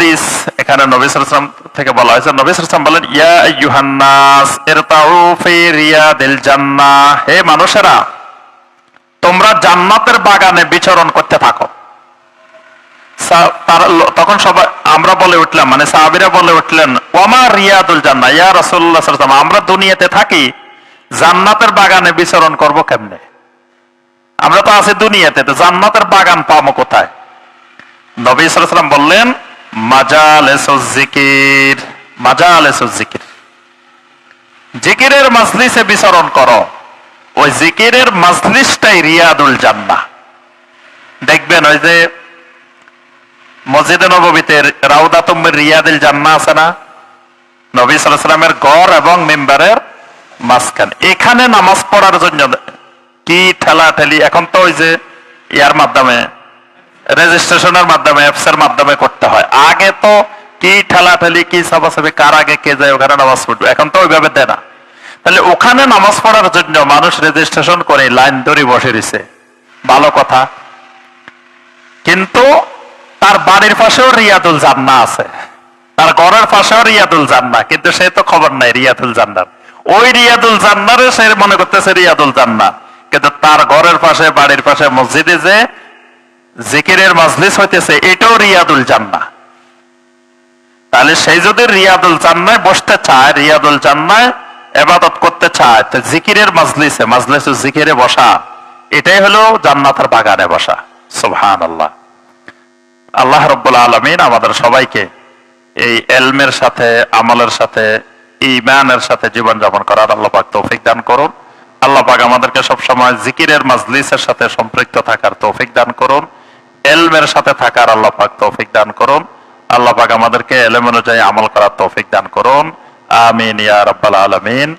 হাদিস, এখানে নবী সাল্লাল্লাহু আলাইহি ওয়াসাল্লাম থেকে বলা হয়েছে, নবী সাল্লাল্লাহু আলাইহি ওয়াসাল্লাম বলেন, ইয়া আইয়ুহান্নাস, ইরতাউ ফি রিয়াদিল জান্নাহ। হে মানুষেরা, তোমরা জান্নাতের বাগানে বিচরণ করতে থাকো। তখন সবাই, আমরা বলে উঠলাম মানে সাহাবিরা বলে উঠলেন ওমা রিয়াদুল জান্না ইয়া রাসূলুল্লাহ সাল্লাল্লাহু আমরা দুনিয়াতে থাকি, জান্নাতের বাগানে বিচরণ করব কেমনে? আমরা তো আছি দুনিয়াতে, তো জান্নাতের বাগান পাবো কোথায়? নবী সাল্লাল্লাহু আলাইহি বললেন মাজালেসুজ জিকির জিকিরের মাজলিসে বিচরণ করো। ওই জিকিরের মাজলিসটাই রিয়াদুল জান্নাহ। দেখবেন ওই যে মসজিদে নববীতে রাউদা তুম্মের রিয়াদিল জান্না আছে না? নবী সাল্লামের গড় এবং মেম্বারের মাঝখানে। এখানে নামাজ পড়ার জন্য কি ঠেলা ঠেলি এখন তো ওই যে ইয়ার মাধ্যমে রেজিস্ট্রেশনের মাধ্যমে অ্যাপস এর মাধ্যমে করতে হয়। আগে তো কি ঠেলা ঠেলি কি সাবাসাবি কার আগে কে যায়, ওখানে নামাজ পড়বে। এখন তো ওইভাবে দেয় না। তাহলে ওখানে নামাজ পড়ার জন্য মানুষ রেজিস্ট্রেশন করে, লাইন ধরে বসে রয়েছে। ভালো কথা। কিন্তু তার বাড়ির পাশেও রিয়াদুল জান্না আছে। তার ঘরের পাশেও রিয়াদুল জান্না কিন্তু সে তো খবর নাই রিয়াদুল জান্নার ওই রিয়াদুল জান্নারে সে মনে করতেছে রিয়াদুল জান্না কিন্তু তার ঘরের পাশে, বাড়ির পাশে মসজিদে যে জিকিরের মাজলিস হইতেছে, এটাও রিয়াদুল জান্না তাহলে সেই যদি রিয়াদুল জান্নায় বসতে চায়, রিয়াদুল জান্নায় এবাদত করতে চায়, তো জিকিরের মাজলিসে, মাজলিস জিকিরে বসা, এটাই হলো জান্নাতের বাগানে বসা। সুবহান আল্লাহ আল্লাহ রব্বুল আলমিন আমাদের সবাইকে এই এলমের সাথে, আমলের সাথে ইমানের সাথে জীবনযাপন করার আল্লাহ পাক তৌফিক দান করুন। আল্লাহ পাক আমাদেরকে সবসময় জিকিরের মাজলিসের সাথে সম্পৃক্ত থাকার তৌফিক দান করুন। এলমের সাথে থাকার আল্লাহ পাক তৌফিক দান করুন। আল্লাহ পাক আমাদেরকে এলম অনুযায়ী আমল করার তৌফিক দান করুন। আমিন ইয়া রাব্বাল আলামিন।